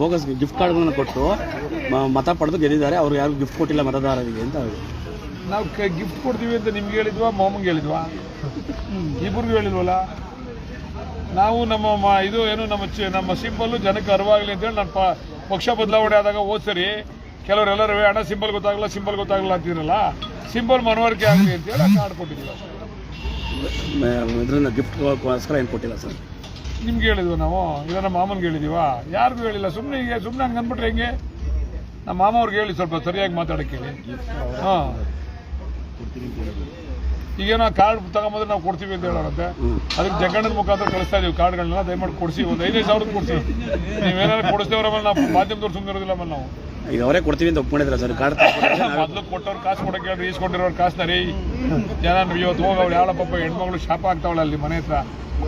Bogus gift ಕಾರ್ಡ್ಗಳನ್ನು ಕೊಟ್ಟು ಮತ ಪಡೆದು ಗೆದ್ದಿದ್ದಾರೆ. ಅವ್ರು ಯಾರು ಗಿಫ್ಟ್ ಕೊಟ್ಟಿಲ್ಲ ಮತದಾರರಿಗೆ ಅಂತ ಹೇಳಿ. ನಾವು ಗಿಫ್ಟ್ ಕೊಡ್ತೀವಿ ಅಂತ ನಿಮ್ಗೆ ಹೇಳಿದ್ವಾ ಮಾಮಂಗೆ ಹೇಳಿದ್ವಾ? ಇಬ್ಬರಿಗೂ ಹೇಳಿಲ್ವಲ್ಲ? ನಾವು ನಮ್ಮ ಇದು ಏನು ನಮ್ಮ ನಮ್ಮ ಸಿಂಬಲ್ ಜನಕ್ಕೆ ಅರಿವಾಗಲಿ ಅಂತೇಳಿ ನಾನು ಪಕ್ಷ ಬದಲಾವಣೆ ಆದಾಗ ಹೋದ್ ಸರಿ ಕೆಲವರೆಲ್ಲರೂ ಹಣ ಸಿಂಬಲ್ ಗೊತ್ತಾಗಲ್ಲ ಸಿಂಬಲ್ ಗೊತ್ತಾಗಲ್ಲ ಅಂತಿರಲ್ಲ? ಸಿಂಬಲ್ ಮನವರಿಕೆ ಆಗಲಿ ಅಂತೇಳಿ ಆ ಕಾರ್ಡ್ ಕೊಟ್ಟಿದ್ದಿಲ್ಲ ಇದರಿಂದ ಗಿಫ್ಟ್ಗೋಸ್ಕರ ಏನು ಕೊಟ್ಟಿಲ್ಲ ಸರ್. ನಿಮ್ಗೆ ಹೇಳಿದ್ವಿ ನಾವು? ನಮ್ಮ ಮಾಮನ್ಗೆ ಹೇಳಿದೀವಾ? ಯಾರಿಗೂ ಹೇಳಿಲ್ಲ. ಸುಮ್ಮನೆ ಹೀಗೆ ಸುಮ್ಮನೆ ಹಂಗೆ ಅಂದ್ಬಿಟ್ರೆ ಹೆಂಗೆ? ನಮ್ಮ ಮಾಮ ಅವ್ರಿಗೆ ಹೇಳಿ ಸ್ವಲ್ಪ ಸರಿಯಾಗಿ ಮಾತಾಡಕ್ಕೆ ಹಾಂ. ಈಗೇನೋ ಕಾರ್ಡ್ ತಗೊಂಬಂದ್ರೆ ನಾವು ಕೊಡ್ತೀವಿ ಅಂತ ಹೇಳೋರಂತೆ. ಅದಕ್ಕೆ ಜಗಣ್ಣನ ಮುಖಾಂತರ ಕಳಿಸ್ತಾ ಇದೀವಿ ಕಾರ್ಡ್ಗಳನ್ನ ದಯಮಾಡಿ ಕೊಡಿಸಿ, ಒಂದು ಐದೈದು ಸಾವಿರದ ಕೊಡಿಸಿ. ನೀವೇನಾದ್ರು ಕೊಡಿಸ್ತೇವ್ರ ಮೇಲೆ ನಾವು, ಮಾಧ್ಯಮದವ್ರು ಸುಮ್ಮನೆ ಇರೋದಿಲ್ಲ ಮೇಲೆ ನಾವು. ಈಗ ಕೊಡ್ತೀವಿ ಅಂತ ಒಪ್ಕೊಂಡಿದ್ರೆ ಸರ್. ಕಾರ್ಡ್ ಮೊದಲು ಕೊಟ್ಟವ್ರು ಕಾಸು ಕೊಡಕ್ಕೆ ಹೇಳ್ರಿ ಈಸ್ಕೊಂಡಿರೋರು ಕಾಸನ್ನ ರೀ ಜನ ಇವತ್ತು ಹೋಗಿ ಅವ್ರು ಯಾವ ಪಾಪ ಹೆಣ್ಮಗಳು ಶಾಪ ಆಗ್ತಾವಳ ಅಲ್ಲಿ ಮನೆ ಹತ್ರ.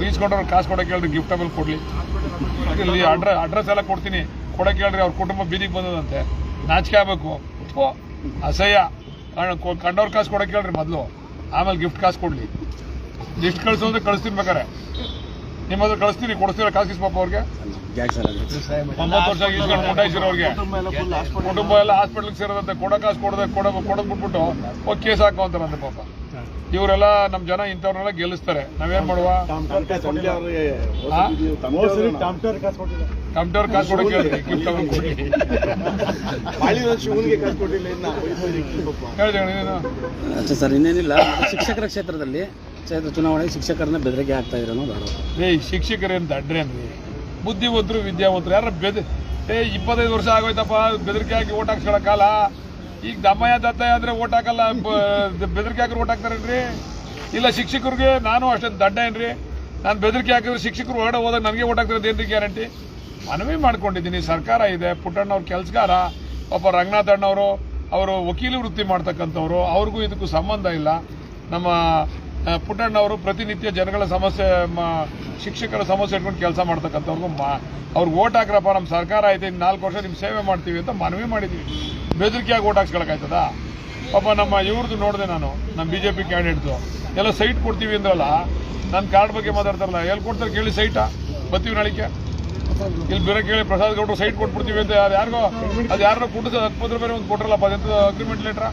ಈಸ್ಕೊಂಡವ್ರು ಕಾಸು ಕೊಡಕ್ಕೆ ಹೇಳ್ರಿ ಗಿಫ್ಟಬಲ್ ಕೊಡ್ಲಿ. ಇಲ್ಲಿ ಅಡ್ರ ಅಡ್ರೆಸ್ ಎಲ್ಲ ಕೊಡ್ತೀನಿ. ಕೊಡಕ್ಕೆ ಹೇಳ್ರಿ ಅವ್ರ ಕುಟುಂಬ ಬೀದಿಗೆ ಬಂದದಂತೆ. ನಾಚಿಕೆ ಆಗ್ಬೇಕು. ಅಸಹ್ಯ. ಕಂಡವ್ರ ಕಾಸು ಕೊಡಕ್ಕೆ ಹೇಳ್ರಿ ಮೊದಲು. ಆಮೇಲೆ ಗಿಫ್ಟ್ ಕಾಸು ಕೊಡ್ಲಿ. ಲಿಸ್ಟ್ ಕಳಿಸು ಅಂದ್ರೆ ಕಳಿಸ್ತೀನಿ ಬೇಕಾರೆ ನಿಮ್ಮ ಹತ್ರ ಕಳಿಸ್ತೀನಿ ಕೊಡಿಸ್ತೀರ ಕಾಸಿಸ್ ಪಾಪ ಅವ್ರಿಗೆ? ಸರ್ ಅದು ಒಂಬತ್ತು ವರ್ಷ ಇಸ್ಕೊಂಡು ಮುಟ್ಟಾಯಿಸಿರೋ ಅವ್ರಿಗೆ. ಕುಟುಂಬ ಎಲ್ಲ ಹಾಸ್ಪಿಟ್ಲಿಗೆ ಸೇರೋದಂತೆ ಕೊಡ ಕಾಸು ಕೊಡದೆ ಕೊಡ ಕೊಡದ್ ಬಿಟ್ಬಿಟ್ಟು ಹೋಗಿ ಕೇಸ್ ಹಾಕುವಂತಾರಂತೆ ಪಾಪ. ಇವರೆಲ್ಲ ನಮ್ಮ ಜನ ಇಂಥವ್ರನ್ನೆಲ್ಲ ಗೆಲ್ಲಿಸ್ತಾರೆ. ನಾವೇನ್ ಮಾಡುವ? ಕಂಪ್ಯೂಟರ್ ಕಾಸು ಕೊಡಕ್ಕೆ ಗಿಫ್ಟ್ ಸರ್ ಇನ್ನೇನಿಲ್ಲ. ಶಿಕ್ಷಕರ ಕ್ಷೇತ್ರದಲ್ಲಿ ಕ್ಷೇತ್ರ ಚುನಾವಣೆ ಶಿಕ್ಷಕರನ್ನ ಬೆದರಿಕೆ ಆಗ್ತಾ ಇದ್ರು ಶಿಕ್ಷಕರೇನ್ ಏ ಶಿಕ್ಷಕರೇನು ದಡ್ರೇನ್ರಿ ಬುದ್ಧಿವಂತರು, ವಿದ್ಯಾವಂತರು, ಯಾರ ಬೆದ, ಏ, ಇಪ್ಪತ್ತೈದು ವರ್ಷ ಆಗೋಯ್ತಪ್ಪ, ಬೆದರಿಕೆ ಹಾಕಿ ಓಟ್ ಕಾಲ ಈಗ ದಮ್ಮಯ್ಯ, ದತ್ತಯ್ಯ ಅಂದ್ರೆ ಓಟ್ ಹಾಕಲ್ಲ ಬೆದರಿಕೆ ಹಾಕಿ ಓಟ್ ಹಾಕ್ತಾರೇನ್ರಿ? ಇಲ್ಲ ಶಿಕ್ಷಕರಿಗೆ ನಾನು ಅಷ್ಟೊಂದು ದಡ್ಡ ಏನ್ರಿ? ನಾನು ಬೆದರಿಕೆ ಹಾಕಿದ್ರೆ ಶಿಕ್ಷಕರು ಹೊರಗಡೆ ಹೋದಾಗ ನನಗೆ ಓಟ್ ಹಾಕ್ತಾರೆ ಏನ್ರಿ ಗ್ಯಾರಂಟಿ? ಮನವಿ ಮಾಡ್ಕೊಂಡಿದ್ದೀನಿ, ಸರ್ಕಾರ ಇದೆ, ಪುಟ್ಟಣ್ಣವ್ರ ಕೆಲಸಗಾರ ಒಬ್ಬ ರಂಗನಾಥಣ್ಣವರು ಅವರು ವಕೀಲಿ ವೃತ್ತಿ ಮಾಡ್ತಕ್ಕಂಥವ್ರು, ಅವ್ರಿಗೂ ಇದಕ್ಕೂ ಸಂಬಂಧ ಇಲ್ಲ. ನಮ್ಮ ಪುಟ್ಟಣ್ಣವರು ಪ್ರತಿನಿತ್ಯ ಜನಗಳ ಸಮಸ್ಯೆ ಶಿಕ್ಷಕರ ಸಮಸ್ಯೆ ಇಟ್ಕೊಂಡು ಕೆಲಸ ಮಾಡ್ತಕ್ಕಂಥವ್ರಿಗೂ ಮಾ, ಅವ್ರಿಗೆ ಓಟ್ ಹಾಕ್ರಪ್ಪ ನಮ್ಮ ಸರ್ಕಾರ ಐತೆ ಇನ್ನು ನಾಲ್ಕು ವರ್ಷ ನಿಮ್ಮ ಸೇವೆ ಮಾಡ್ತೀವಿ ಅಂತ ಮನವಿ ಮಾಡಿದ್ವಿ. ಬೆದರಿಕೆಯಾಗಿ ಓಟ್ ಹಾಕ್ಸ್ಕೊಳಕಾಯ್ತದ ಪಾಪ ನಮ್ಮ ಇವ್ರದ್ದು ನೋಡಿದೆ ನಾನು ನಮ್ಮ ಬಿ ಜೆ ಪಿ ಕ್ಯಾಂಡಿಡೇಟ್ದು. ಎಲ್ಲ ಸೈಟ್ ಕೊಡ್ತೀವಿ ಅಂದ್ರಲ್ಲ ನನ್ನ ಕಾರ್ಡ್ ಬಗ್ಗೆ ಮಾತಾಡ್ತಾರಲ್ಲ, ಎಲ್ಲಿ ಕೊಡ್ತಾರೆ ಕೇಳಿ ಸೈಟಾ? ಬತ್ತೀವಿ ನಾಳಿಕೆ ಇಲ್ಲಿ ಬೇರೆ ಕೇಳಿ ಪ್ರಸಾದ್ ಗೌಡ್ರು ಸೈಟ್ ಕೊಟ್ಬಿಡ್ತೀವಿ ಅಂತ ಅದು ಯಾರಿಗೋ ಅದು ಯಾರೋ ಕೊಟ್ಟು ಹತ್ತು ಮೇಲೆ ಒಂದು ಕೊಟ್ರಲ್ಲಪ್ಪ ಅದೆಂತ ಅಗ್ರಿಮೆಂಟ್ ಲೆಟ್ರ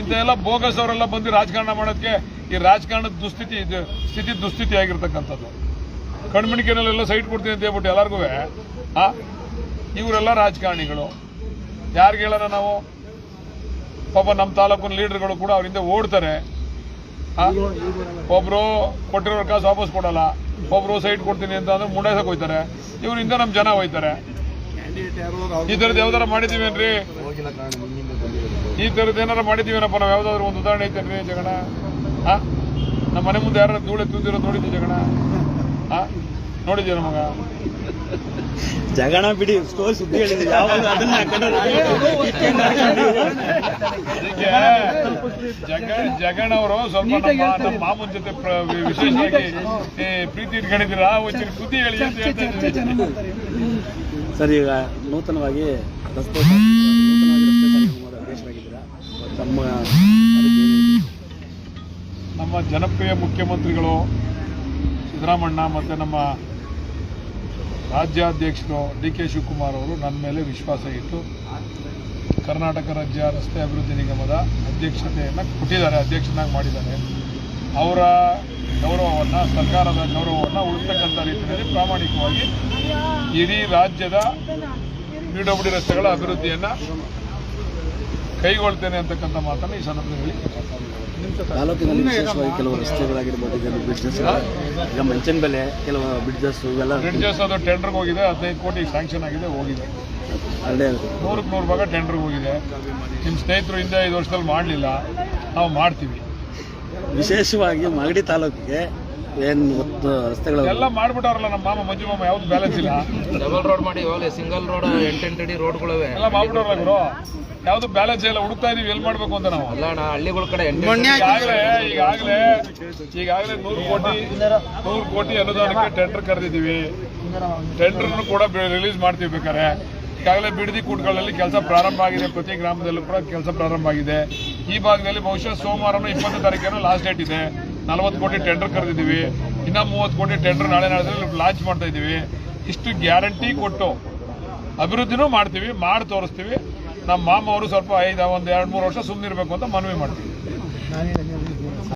ಇಂಥೆಲ್ಲ ಬೋಗಸ್ ಅವರೆಲ್ಲ ಬಂದು ರಾಜಕಾರಣ ಮಾಡೋದಕ್ಕೆ ಈ ರಾಜಕಾರಣದ ದುಸ್ಥಿತಿ ಸ್ಥಿತಿ ದುಸ್ಥಿತಿ ಆಗಿರ್ತಕ್ಕಂಥದ್ದು. ಕಣ್ಮಣಿಕೆನಲ್ಲೆಲ್ಲ ಸೈಟ್ ಕೊಡ್ತೀನಿ ಅಂತ ಹೇಳ್ಬಿಟ್ಟು ಎಲ್ಲರಿಗೂ ಆ ಇವರೆಲ್ಲ ರಾಜಕಾರಣಿಗಳು. ಯಾರಿಗೆ ಹೇಳೋಣ ನಾವು? ಪಾಪ ನಮ್ಮ ತಾಲೂಕಿನ ಲೀಡರ್ಗಳು ಕೂಡ ಅವರಿಂದ ಓಡ್ತಾರೆ. ಒಬ್ಬರು ಕೊಟ್ಟಿರೋ ಕಾಸು ವಾಪಸ್ ಕೊಡಲ್ಲ. ಒಬ್ರು ಸೈಟ್ ಕೊಡ್ತೀನಿ ಅಂತ ಅಂದ್ರೆ ಮುಂಡಾಯ್ಸಕ್ ಹೋಯ್ತಾರೆ ಇವರಿಂದ ನಮ್ಮ ಜನ ಹೋಯ್ತಾರೆ ಈ ಥರದ್ದು ಯಾವ್ದಾರ ಮಾಡಿದೀವೇನ್ರಿ ಈ ಥರದ್ದು ಏನಾರ ಮಾಡಿದೀವೇನಪ್ಪ ನಾವು ಯಾವ್ದಾದ್ರು ಒಂದು ಉದಾಹರಣೆ ಐತೇನ್ರಿ ಜಗಣ? ಹಾ ನಮ್ಮ ಮನೆ ಮುಂದೆ ಯಾರು ಧೂಳೆ ತಿಂದಿರೋ ನೋಡಿದ್ವಿ ಜಗಣ? ನೋಡಿದ್ವಿ ನಮಗ ಜಗಣ ಬಿಡಿ ಸ್ಟೋರ್ ಸುದ್ದಿ ಹೇಳಿದ್ರು ಯಾವಾಗ ಅದನ್ನ ಜಗಣ ಜಗ ಜಗಣ್ಣವರು ಸ್ವಲ್ಪ ನಮ್ಮ ನಮ್ಮ ಜೊತೆ ವಿಶೇಷವಾಗಿ ಪ್ರೀತಿ ಇಟ್ಕೊಂಡಿದ್ದೀರಾ ಒಂಚೂರು ಸುದ್ದಿ ಹೇಳಿ ಅಂತ ಸರ್ ಈಗ ನೂತನವಾಗಿ ಅದಕ್ಕೆ ನಮ್ಮ ಜನಪ್ರಿಯ ಮುಖ್ಯಮಂತ್ರಿಗಳು ಸಿದ್ದರಾಮಣ್ಣ ಮತ್ತು ನಮ್ಮ ರಾಜ್ಯಾಧ್ಯಕ್ಷರು ಡಿ ಕೆ ಶಿವಕುಮಾರ್ ಅವರು ನನ್ನ ಮೇಲೆ ವಿಶ್ವಾಸ ಇಟ್ಟು ಕರ್ನಾಟಕ ರಾಜ್ಯ ರಸ್ತೆ ಅಭಿವೃದ್ಧಿ ನಿಗಮದ ಅಧ್ಯಕ್ಷತೆಯನ್ನು ಕೊಟ್ಟಿದ್ದಾರೆ, ಅಧ್ಯಕ್ಷನಾಗಿ ಮಾಡಿದ್ದಾರೆ. ಅವರ ಗೌರವವನ್ನು, ಸರ್ಕಾರದ ಗೌರವವನ್ನು ಉಳಿಸ್ತಕ್ಕಂಥ ರೀತಿಯಲ್ಲಿ ಪ್ರಾಮಾಣಿಕವಾಗಿ ಇಡೀ ರಾಜ್ಯದ ಪಿ ರಸ್ತೆಗಳ ಅಭಿವೃದ್ಧಿಯನ್ನು ಕೈಗೊಳ್ತೇನೆ ಅಂತಕ್ಕಂಥ ಮಾತನ್ನು ಈ ಸಂದರ್ಭದಲ್ಲಿ ತಾಲೂಕಿನಲ್ಲಿ ವಿಶೇಷವಾಗಿ ಕೆಲವು ರಸ್ತೆಗಳಾಗಿರ್ಬೋದು ಕೆಲವು ಬ್ರಿಡ್ಜಸ್ ಈಗ ಮಂಚನ್ ಬೆಲೆ ಕೆಲವು ಬ್ರಿಡ್ಜಸ್ ಇವೆಲ್ಲ ಬ್ರಿಡ್ಜಸ್ ಅದು ಟೆಂಡರ್ಗೆ ಹೋಗಿದೆ ಹದಿನೈದು ಕೋಟಿ ಸ್ಯಾಂಕ್ಷನ್ ಆಗಿದೆ ಹೋಗಿದೆ. ಅಲ್ಲೇ ನೂರಕ್ಕೆ ನೂರು ಭಾಗ ಟೆಂಡರ್ಗೆ ಹೋಗಿದೆ. ನಿಮ್ಮ ಸ್ನೇಹಿತರು ಹಿಂದೆ ಐದು ವರ್ಷದಲ್ಲಿ ಮಾಡಲಿಲ್ಲ ನಾವು ಮಾಡ್ತೀವಿ. ವಿಶೇಷವಾಗಿ ಮಾಗಡಿ ತಾಲೂಕಿಗೆ ಏನು ಒತ್ತು ರಸ್ತೆಗಳು? ಎಲ್ಲ ಮಾಡ್ಬಿಟ್ಟವ್ರಲ್ಲ ನಮ್ಮ ಮಾಮ ಮಂಜು ಮಾಮ ಯಾವ್ದು ಬ್ಯಾಲೆನ್ಸ್ ಇಲ್ಲ. ಡಬಲ್ ರೋಡ್ ಮಾಡಿ ಇವಾಗಲೇ ಸಿಂಗಲ್ ರೋಡ್ ಎಂಟೆಂಟಡಿ ರೋಡ್ಗಳಿವೆ ಎಲ್ಲ ಮಾಡ್ಬಿಟ್ಟವ್ರಲ್ಲ ಗುರು. ಯಾವ್ದು ಬ್ಯಾಲೆನ್ಸ್ ಇಲ್ಲ ಹುಡುಕ್ತಾ ಇದೀವಿ ಎಲ್ಲಿ ಮಾಡ್ಬೇಕು ಅಂತ ನಾವು. ಅಲ್ಲ ಅಣ್ಣ ಹಳ್ಳಿಗಳ ಕಡೆ ಈಗಾಗಲೇ ಈಗಾಗಲೇ ಈಗಾಗಲೇ ನೂರು ಕೋಟಿ ನೂರು ಕೋಟಿ ಅನುದಾನಕ್ಕೆ ಟೆಂಡರ್ ಕರೆದಿದ್ದೀವಿ. ಟೆಂಡರ್ನು ಕೂಡ ರಿಲೀಸ್ ಮಾಡ್ತೀವಿ ಬೇಕಾದ್ರೆ. ಈಗಾಗಲೇ ಬಿಡದಿ ಕೂಟಗಳಲ್ಲಿ ಕೆಲಸ ಪ್ರಾರಂಭ ಆಗಿದೆ ಪ್ರತಿ ಗ್ರಾಮದಲ್ಲೂ ಕೂಡ ಕೆಲಸ ಪ್ರಾರಂಭ ಆಗಿದೆ. ಈ ಭಾಗದಲ್ಲಿ ಬಹುಶಃ ಸೋಮವಾರನೂ ಇಪ್ಪತ್ತು ತಾರೀಕೇನೋ ಲಾಸ್ಟ್ ಡೇಟ್ ಇದೆ. ನಲವತ್ತು ಕೋಟಿ ಟೆಂಡರ್ ಕರೆದಿದ್ದೀವಿ, ಇನ್ನ ಮೂವತ್ತು ಕೋಟಿ ಟೆಂಡರ್ ನಾಳೆ ನಾಳೆ ಲಾಂಚ್ ಮಾಡ್ತಾ ಇದ್ದೀವಿ. ಇಷ್ಟು ಗ್ಯಾರಂಟಿ ಕೊಟ್ಟು ಅಭಿವೃದ್ಧಿನೂ ಮಾಡ್ತೀವಿ, ಮಾಡಿ ತೋರಿಸ್ತೀವಿ. ನಮ್ಮ ಮಾಮ ಅವರು ಸ್ವಲ್ಪ ಐದು, ಒಂದು, ಎರಡು, ಮೂರು ವರ್ಷ ಸುಮ್ಮನಿರಬೇಕು ಅಂತ ಮನವಿ ಮಾಡ್ತೀವಿ.